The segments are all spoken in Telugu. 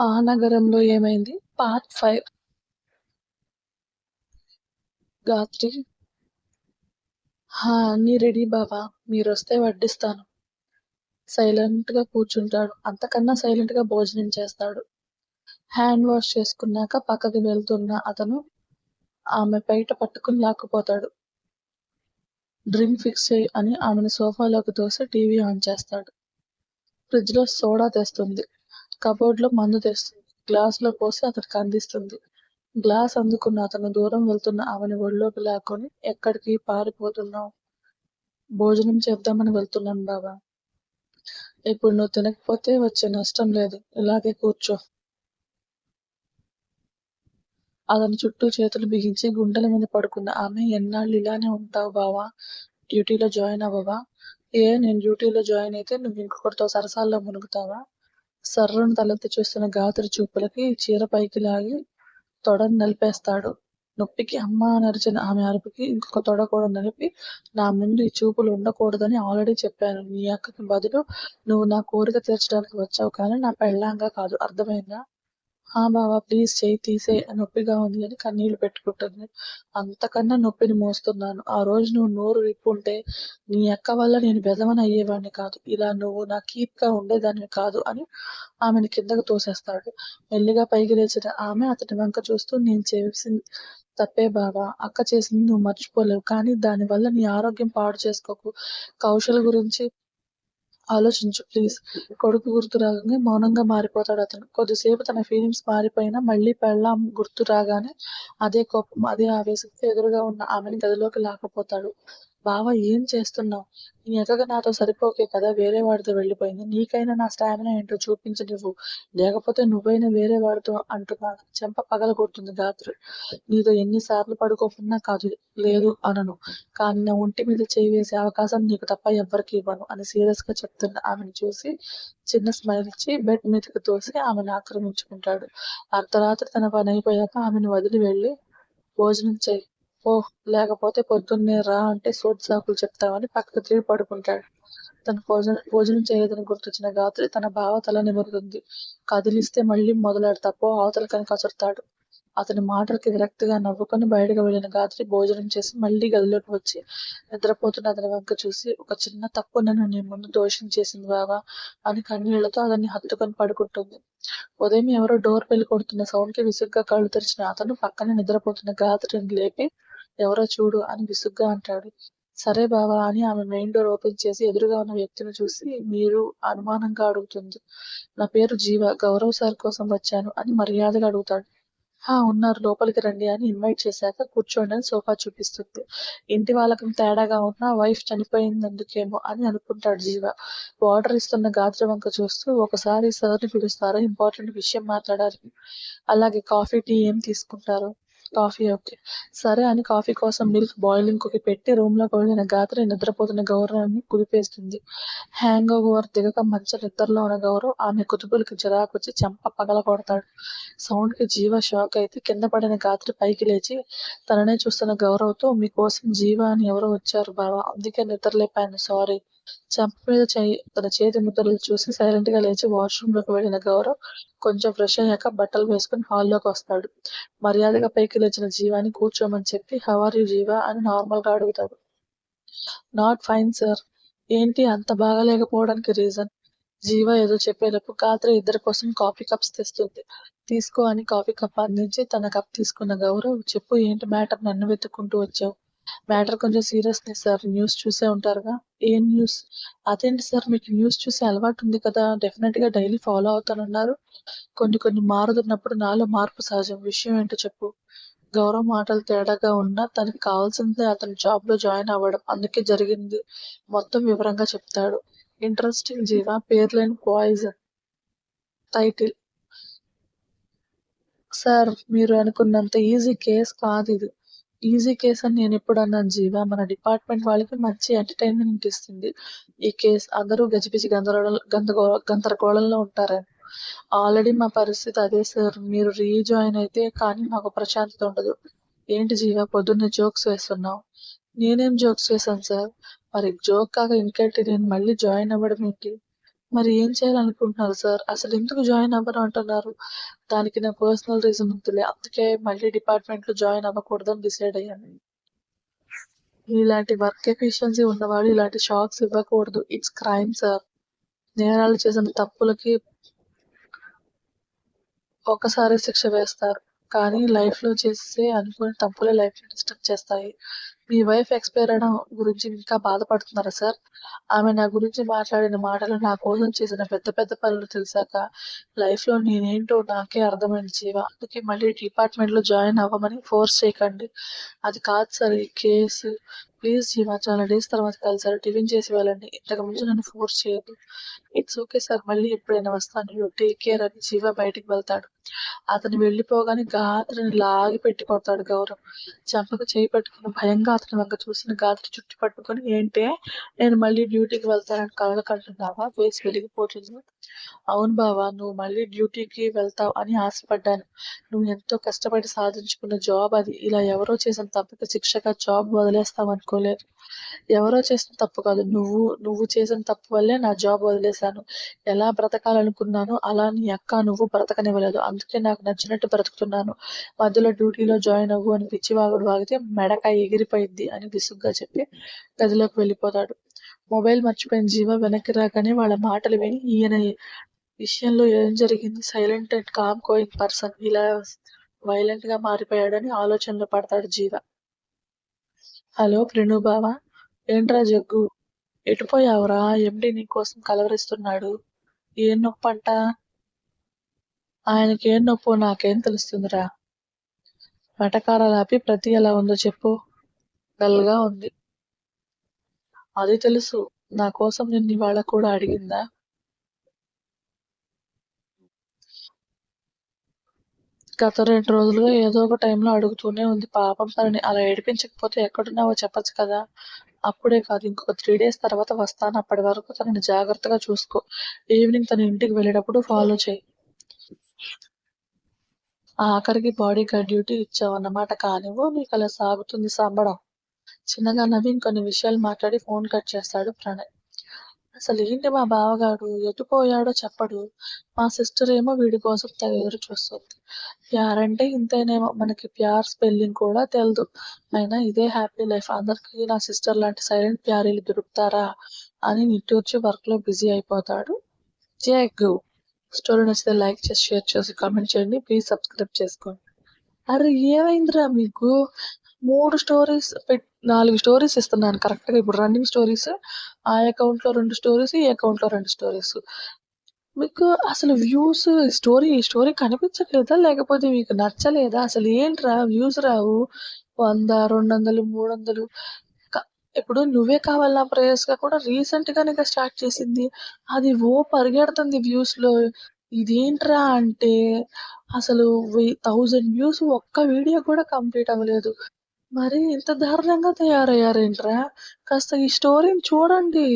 ఆ నగరంలో ఏమైంది? Part five. గాత్రి. హా అన్నీ రెడీ బావా. మీరొస్తే వడ్డిస్తాను. సైలెంట్గా కూర్చుంటాడు. అంతకన్నా సైలెంట్గా భోజనం చేస్తాడు. హ్యాండ్ వాష్ చేసుకున్నాక పక్కకి వెళ్తున్న అతను ఆమె బయట పట్టుకుని లాక్కుపోతాడు. డ్రింక్ ఫిక్స్ చేయి అని ఆమెను సోఫాలోకి తోసి టీవీ ఆన్ చేస్తాడు. ఫ్రిడ్జ్లో సోడా తెస్తుంది. కబోర్డ్లో మందు తెస్తుంది గ్లాస్లో పోసి అతనికి అందిస్తుంది గ్లాస్ అందుకున్న అతను దూరం వెళ్తున్న ఆమెను ఒళ్ళోకి లాక్కొని ఎక్కడికి పారిపోతున్నావు? భోజనం చేద్దామని వెళ్తున్నాను బాబా ఇప్పుడు నువ్వు తినకపోతే వచ్చే నష్టం లేదు. ఇలాగే కూర్చో అతని చుట్టూ చేతులు బిగించి గుండెల మీద పడుకున్న ఆమె ఎన్నాళ్ళు ఇలానే ఉంటావు బావా? డ్యూటీలో జాయిన్ అవ్వవా? ఏ నేను డ్యూటీలో జాయిన్ అయితే నువ్వు ఇంకొకరితో సరసాల్లో మునుగుతావా? సర్రును తలెత్తి చూస్తున్న గాత్రి చూపులకి చీర పైకి లాగి తొడను నలిపేస్తాడు. నొప్పికి అమ్మ నరిచిన ఆమె అరుపుకి ఇంకొక తొడ కూడా నలిపి నా ముందు ఈ చూపులు ఉండకూడదని ఆల్రెడీ చెప్పాను. నీ అక్కకి బదులు నువ్వు నా కోరిక తీర్చడానికి వచ్చావు కానీ నా పెళ్ళాంగా కాదు. అర్థమైందా? హా బావా ప్లీజ్ చేయి తీసే నొప్పిగా ఉంది అని కన్నీళ్ళు పెట్టుకుంటుంది. అంతకన్నా నొప్పిని మోస్తున్నాను. ఆ రోజు నువ్వు నోరు విప్పుంటే నీ అక్క వల్ల నేను బెదవని అయ్యేవాడిని కాదు. ఇలా నువ్వు నా కీప్గా ఉండేదాన్ని కాదు అని ఆమెను కిందకు తోసేస్తాడు. మెల్లిగా పైకి లేచిన ఆమె అతని వంక చూస్తూ నేను చేసింది తప్పే బావా. అక్క చేసింది నువ్వు మర్చిపోలేవు. కానీ దానివల్ల నీ ఆరోగ్యం పాడు చేసుకోకు. కౌశల్ గురించి ఆలోచించు ప్లీజ్. కొడుకు గుర్తు రాగానే మౌనంగా మారిపోతాడు అతను. కొద్దిసేపు తన ఫీలింగ్స్ మారిపోయినా మళ్ళీ పెళ్ళాం గుర్తు రాగానే అదే కోపం అదే ఆవేశంతో ఎదురుగా ఉన్న ఆమెని గదిలోకి లాక్కపోతాడు. బావా ఏం చేస్తున్నావు? నీ ఎక్కగా నాతో సరిపోకే కదా వేరే వాడితో వెళ్ళిపోయింది. నీకైనా నా స్టామినా ఏంటో చూపించి నువ్వు. లేకపోతే నువ్వైనా వేరే వాడితో అంటున్నాను. చెంప పగల కొడుతుంది గాత్రి నీతో ఎన్నిసార్లు పడుకోకున్నా కాదు లేదు అనను. కానీ నా ఒంటి మీద చేయి వేసే అవకాశం నీకు తప్ప ఎవ్వరికి ఇవ్వను అని సీరియస్గా చెప్తున్న ఆమెను చూసి చిన్న స్మైల్ ఇచ్చి బెడ్ మీదకి తోసి ఆమెను ఆక్రమించుకుంటాడు. అర్ధరాత్రి తన పని అయిపోయాక ఆమెను వదిలి వెళ్ళి భోజనం చేయి. ఓ లేకపోతే పొద్దున్నే రా అంటే సోది సాకులు చెప్తామని పక్కకు తిరిగి పడుకుంటాడు. తన భోజనం భోజనం చేయలేదని గుర్తొచ్చిన గాత్రి తన బావ తల నిమురుతుంది. కదిలిస్తే మళ్ళీ మొదలాడు తప్పో అవతలకని కసురుతాడు అతని మాటలకి విరక్తిగా నవ్వుకొని బయటకు వెళ్ళిన గాత్రి భోజనం చేసి మళ్ళీ గదిలోకి వచ్చి నిద్రపోతున్న అతని వంక చూసి ఒక చిన్న తప్పు నన్ను నీ ముందు దోషం చేసింది బావా అని కన్నీళ్ళతో అతన్ని హత్తుకొని పడుకుంటుంది. ఉదయం ఎవరో డోర్ బెల్ కొడుతున్న సౌండ్కి విసుగ్గా కళ్ళు తెరిచిన అతను పక్కనే నిద్రపోతున్న గాత్రిని లేపి ఎవరో చూడు అని విసుగ్గా అంటాడు. సరే బావా అని ఆమె మెయిన్ డోర్ ఓపెన్ చేసి ఎదురుగా ఉన్న వ్యక్తిని చూసి మీరు అనుమానంగా అడుగుతుంది. నా పేరు జీవ గౌరవ్ సార్ కోసం వచ్చాను అని మర్యాదగా అడుగుతాడు. హా ఉన్నారు లోపలికి రండి అని ఇన్వైట్ చేశాక కూర్చోండి అని సోఫా చూపిస్తుంది. ఇంటి వాళ్ళకి తేడాగా ఉన్న వైఫ్ చనిపోయినందుకేమో అని అనుకుంటాడు జీవ. వాటర్ ఇస్తున్న గాత్ర వంక చూస్తూ ఒకసారి సార్ని పిలుస్తారు? ఇంపార్టెంట్ విషయం మాట్లాడాలి. అలాగే కాఫీ టీ ఏం తీసుకుంటారు? Coffee okay. సరే అని కాఫీ కోసం మిల్క్ బాయిలింగ్ కుకి పెట్టి రూమ్లోకి వెళ్ళిన గాత్రి నిద్రపోతున్న గౌరవాన్ని కుదిపేస్తుంది. హ్యాంగ్ ఓవర్ దిగక మంచి నిద్రలో ఉన్న గౌరవ్ ఆమె కుతుపులకి చిరాకొచ్చి చెంప పగల కొడతాడు. సౌండ్కి జీవ షాక్ అయితే కింద పడిన గాత్రి పైకి లేచి తననే చూస్తున్న గౌరవ్తో మీకోసం జీవ అని ఎవరో వచ్చారు బావా అందుకే నిద్రలేపాను సారీ. చెంప మీద చేయి తన చేతి ముద్రలు చూసి సైలెంట్గా లేచి వాష్రూమ్లోకి వెళ్ళిన గౌరవ్ కొంచెం ఫ్రెష్ అయ్యాక బట్టలు వేసుకుని హాల్లోకి వస్తాడు. మర్యాదగా పైకి లేచిన జీవాని కూర్చోమని చెప్పి హవర్ యు జీవా? అని నార్మల్గా అడుగుతాడు. నాట్ ఫైన్ సార్ ఏంటి? అంత బాగాలేకపోవడానికి రీజన్ జీవా ఏదో చెప్పేటప్పుడు కాత్రి ఇద్దరి కోసం కాఫీ కప్స్ తెస్తుంది. తీసుకో అని కాఫీ కప్ అందించి తన కప్ తీసుకున్న గౌరవ్ చెప్పు ఏంటి మ్యాటర్ నన్ను వెతుక్కుంటూ వచ్చావు. మ్యాటర్ కొంచెం సీరియస్నెస్ సార్ న్యూస్ చూసే ఉంటారుగా. ఏం న్యూస్? అదేంటి సార్ మీకు న్యూస్ చూసే అలవాటు ఉంది కదా డెఫినెట్గా డైలీ ఫాలో అవుతానన్నారు. కొన్ని కొన్ని మారుతున్నప్పుడు నాలో మార్పు సహజం. విషయం ఏంటో చెప్పు. గౌరవ మాటలు తేడాగా ఉన్నా తనకి కావాల్సింది అతను జాబ్లో జాయిన్ అవ్వడం. అందుకే జరిగింది. మొత్తం వివరంగా చెప్తాడు. ఇంట్రెస్టింగ్ జీవ పేర్లేని పాయిజన్. టైటిల్. సార్ మీరు అనుకున్నంత ఈజీ కేస్ కాదు ఇది. ఈజీ కేస్ అని నేను ఎప్పుడు అన్నాను జీవ మన డిపార్ట్మెంట్ వాళ్ళకి మంచి ఎంటర్టైన్మెంట్ ఇస్తుంది. ఈ కేస్ అందరూ గజిబిజి గందరగోళ గందరగో గందరగోళంలో ఉంటారని ఆల్రెడీ మా పరిస్థితి అదే సార్. మీరు రీజాయిన్ అయితే కానీ మాకు ప్రశాంతత ఉండదు. ఏంటి జీవ పొద్దున్నే జోక్స్ వేస్తున్నావు? నేనేం జోక్స్ వేశాను సార్? మరి జోక్ కాక ఇంకేంటి? నేను మళ్ళీ జాయిన్ అవ్వడం ఏంటి? మరి ఏం చేయాలనుకుంటున్నారు సార్? అసలు ఎందుకు జాయిన్ అవ్వను అంటున్నారు? దానికి నా పర్సనల్ రీజన్ ఉందిలే. అందుకే మళ్ళీ డిపార్ట్‌మెంట్‌లో జాయిన్ అవ్వకూడదని డిసైడ్ అయ్యాను. ఇలాంటి వర్క్ ఎఫిషియన్సీ ఉన్నవాళ్ళు ఇలాంటి షాక్స్ ఇవ్వకూడదు. It's crime sir. నేరాలు చేసిన తప్పులకి ఒకసారి శిక్ష వేస్తారు. కానీ లైఫ్‌లో చేసే అనుకోని తప్పులే లైఫ్‌ని డిస్టర్బ్ చేస్తాయి. మీ వైఫ్ ఎక్స్‌పైర్ అవడం గురించి ఇంకా బాధపడుతున్నారా సార్? ఆమె నా గురించి మాట్లాడిన మాటలు, నా కోసం చేసిన పెద్ద పెద్ద పనులు తెలిసాక లైఫ్‌లో నేనేంటో నాకే అర్థమైంది జీవ. అందుకే మళ్ళీ డిపార్ట్‌మెంట్‌లో జాయిన్ అవ్వమని ఫోర్స్ చేయకండి. అది కాదు సార్ ఈ కేసు. ప్లీజ్ జీవా చాలా డేస్ తర్వాత కలిసారు. టిఫిన్ చేసి వెళ్ళండి. ఇంతకు మించి నన్ను ఫోర్స్ చేయదు ఇట్స్ ఓకే సార్. మళ్ళీ ఎప్పుడైనా వస్తాను. యూ టేక్ కేర్ అని జీవ బయటికి వెళ్తాడు. అతను వెళ్ళిపోగానే గాత్రిని లాగి పెట్టి కొడతాడు గౌరవ్. చెంపకు చేయి పట్టుకుని భయంగా అతని వంక చూసిన గాత్రి చుట్టి పట్టుకుని ఏంటే నేను మళ్ళీ డ్యూటీకి వెళ్తానని కలలు కంటున్నావా? ఫేస్ వెలిగిపోతుంది. అవును బావా నువ్వు మళ్ళీ డ్యూటీకి వెళ్తావ్ అని ఆశపడ్డాను. నువ్వు ఎంతో కష్టపడి సాధించుకున్న జాబ్ అది. ఇలా ఎవరో చేసిన తప్పక శిక్షగా జాబ్ వదిలేస్తావనుకోలేదు. ఎవరో చేసిన తప్పు కాదు. నువ్వు నువ్వు చేసిన తప్పు వల్లే నా జాబ్ వదిలేశాను. ఎలా బ్రతకాలనుకున్నానో అలా నీ అక్క నువ్వు బ్రతకనివ్వలేదు. అందుకే నాకు నచ్చినట్టు బ్రతుకుతున్నాను. మధ్యలో డ్యూటీలో జాయిన్ అవ్వు అని పిచ్చివాగుడు వాగితే మెడకాయ ఎగిరిపోయిద్ది అని విసుగ్గా చెప్పి గదిలోకి వెళ్ళిపోతాడు. మొబైల్ మర్చిపోయిన జీవ వెనక్కి రాగానే వాళ్ళ మాటలు విని ఈయన విషయంలో ఏం జరిగింది? Silent and calm going person ఇలా వైలెంట్గా మారిపోయాడని ఆలోచనలో పడతాడు జీవ. హలో ప్రణు బావా! ఏంట్రా జగ్గు? ఎటుపోయావురా? ఎండి నీకోసం కలవరిస్తున్నాడు. ఏం నొప్పి అంట ఆయనకి ఏం నొప్పో నాకేం తెలుస్తుందిరా? వెటకారాలాపి ప్రతి ఎలా ఉందో చెప్పు. డల్గా ఉంది. అది తెలుసు. నా కోసం నిన్నివాళ కూడా అడిగిందా? గత రెండు రోజులుగా ఏదో ఒక టైంలో అడుగుతూనే ఉంది పాపం తనని అలా ఏడిపించకపోతే ఎక్కడున్నావో చెప్పొచ్చు కదా! అప్పుడే కాదు ఇంకొక త్రీ డేస్ తర్వాత వస్తాను అప్పటి వరకు తనని జాగ్రత్తగా చూసుకో. ఈవినింగ్ తన ఇంటికి వెళ్ళేటప్పుడు ఫాలో చేయి ఆఖరికి బాడీగార్డ్ డ్యూటీ ఇచ్చావు అన్నమాట కానివ్వు అలా సాగుతుంది సంబడం. చిన్నగా నవ్వి ఇంకొన్ని విషయాలు మాట్లాడి ఫోన్ కట్ చేస్తాడు ప్రణయ్. అసలు ఏంటి మా బావగాడు ఎటు పోయాడో చెప్పడు. మా సిస్టర్ ఏమో వీడి కోసం తెగ ఎదురు చూస్తుంది. ప్యారంటే ఇంతేనేమో మనకి ప్యార్ స్పెల్లింగ్ కూడా తెలియదు అయినా ఇదే హ్యాపీ లైఫ్. అందరికీ నా సిస్టర్ లాంటి సైలెంట్ ప్యారీలు దొరుకుతారా అని నిట్టూర్చి వర్క్లో బిజీ అయిపోతాడు జగ్గు. స్టోరీ నచ్చితే లైక్ చేసి షేర్ చేసి కామెంట్ చేయండి. ప్లీజ్ సబ్స్క్రైబ్ చేసుకోండి. అరే ఏమైందిరా మీకు? మూడు స్టోరీస్ పెట్ నాలుగు స్టోరీస్ ఇస్తున్నాను కరెక్ట్‌గా ఇప్పుడు రన్నింగ్ స్టోరీస్. ఆ అకౌంట్‌లో రెండు స్టోరీస్, ఈ అకౌంట్‌లో రెండు స్టోరీస్. మీకు అసలు వ్యూస్ స్టోరీ ఈ స్టోరీ కనిపించట్లేదా? లేకపోతే మీకు నచ్చలేదా? అసలు ఏంట్రా వ్యూస్ రావు. వంద రెండు వందలు మూడు వందలు ఇప్పుడు 'నువ్వే కావాలా ప్రేయస్‌గా' కూడా రీసెంట్ గానే స్టార్ట్ చేసింది. అది ఓ పరిగెడుతుంది వ్యూస్‌లో. ఇదేంట్రా అంటే అసలు వె 1000 వ్యూస్ ఒక్క వీడియో కూడా కంప్లీట్ అవ్వలేదు. మరి ఇంత దారుణంగా తయారయ్యారేంట్రా? కాస్త ఈ స్టోరీని చూడండి.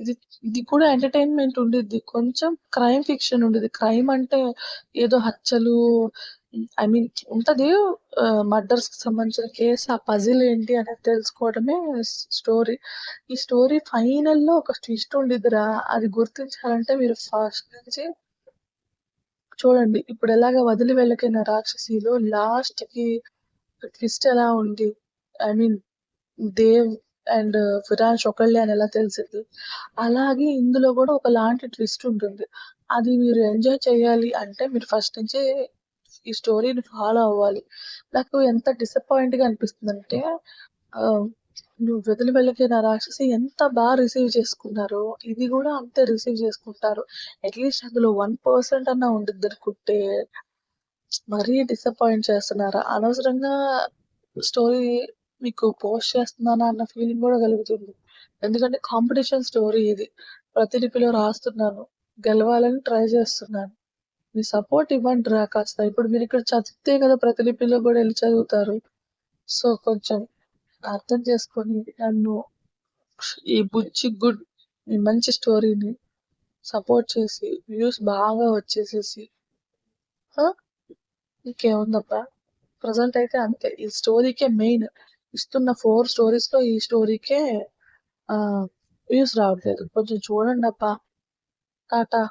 ఇది ఇది కూడా ఎంటర్‌టైన్‌మెంట్ ఉండిద్ది. కొంచెం క్రైమ్ ఫిక్షన్ ఉండిద్ది. క్రైమ్ అంటే ఏదో హత్యలు ఐ మీన్ ఉంటుంది మర్డర్స్‌కి సంబంధించిన కేస్ ఆ పజిల్ ఏంటి అనేది తెలుసుకోవడమే స్టోరీ. ఈ స్టోరీ ఫైనల్‌లో ఒక ట్విస్ట్ ఉండిద్దిరా! అది గుర్తించాలంటే మీరు ఫస్ట్ నుంచి చూడండి. ఇప్పుడు ఎలాగ వదిలి వెళ్ళకైన రాక్షసిలో లాస్ట్‌కి ట్విస్ట్ ఎలా ఉంది. I mean Dev and Firaz ఒకళ్ళే అని ఎలా తెలిసింది అలాగే ఇందులో కూడా ఒకలాంటి ట్విస్ట్ ఉంటుంది. అది మీరు ఎంజాయ్ చేయాలి అంటే మీరు ఫస్ట్ నుంచే ఈ స్టోరీని ఫాలో అవ్వాలి. నాకు ఎంత డిసప్పాయింట్‌గా అనిపిస్తుందంటే అంటే నువ్వు వదిలి వెళ్ళకిన రాక్షసి ఎంత బాగా రిసీవ్ చేసుకున్నారో ఇది కూడా అంతే రిసీవ్ చేసుకుంటారు. అట్‌లీస్ట్ అందులో 1% అన్నా ఉండిద్దనుకుంటే మరీ డిసప్పాయింట్ చేస్తున్నారా? అనవసరంగా స్టోరీ మీకు పోస్ట్ చేస్తున్నానా అన్న ఫీలింగ్ కూడా కలుగుతుంది. ఎందుకంటే కాంపిటీషన్ స్టోరీ ఇది. ప్రతిలిపిలో రాస్తున్నాను. గెలవాలని ట్రై చేస్తున్నాను. మీ సపోర్ట్ ఇవ్వండి రా కాస్త. ఇప్పుడు మీరు ఇక్కడ చదివితే కదా ప్రతిలిపిలో కూడా వెళ్ళి చదువుతారు. సో, కొంచెం అర్థం చేసుకొని నన్ను ఈ బుజ్జి గుడ్ ఈ మంచి స్టోరీని సపోర్ట్ చేసి వ్యూస్ బాగా వచ్చేసేసి ఆ! ఇంకేముందబ్బా! ప్రజెంట్ అయితే అంతే. ఈ స్టోరీకే మెయిన్. ఇస్తున్న 4 స్టోరీస్‌లో ఈ స్టోరీకే వ్యూస్ రావట్లేదు. కొంచెం చూడండబ్బా! టాటా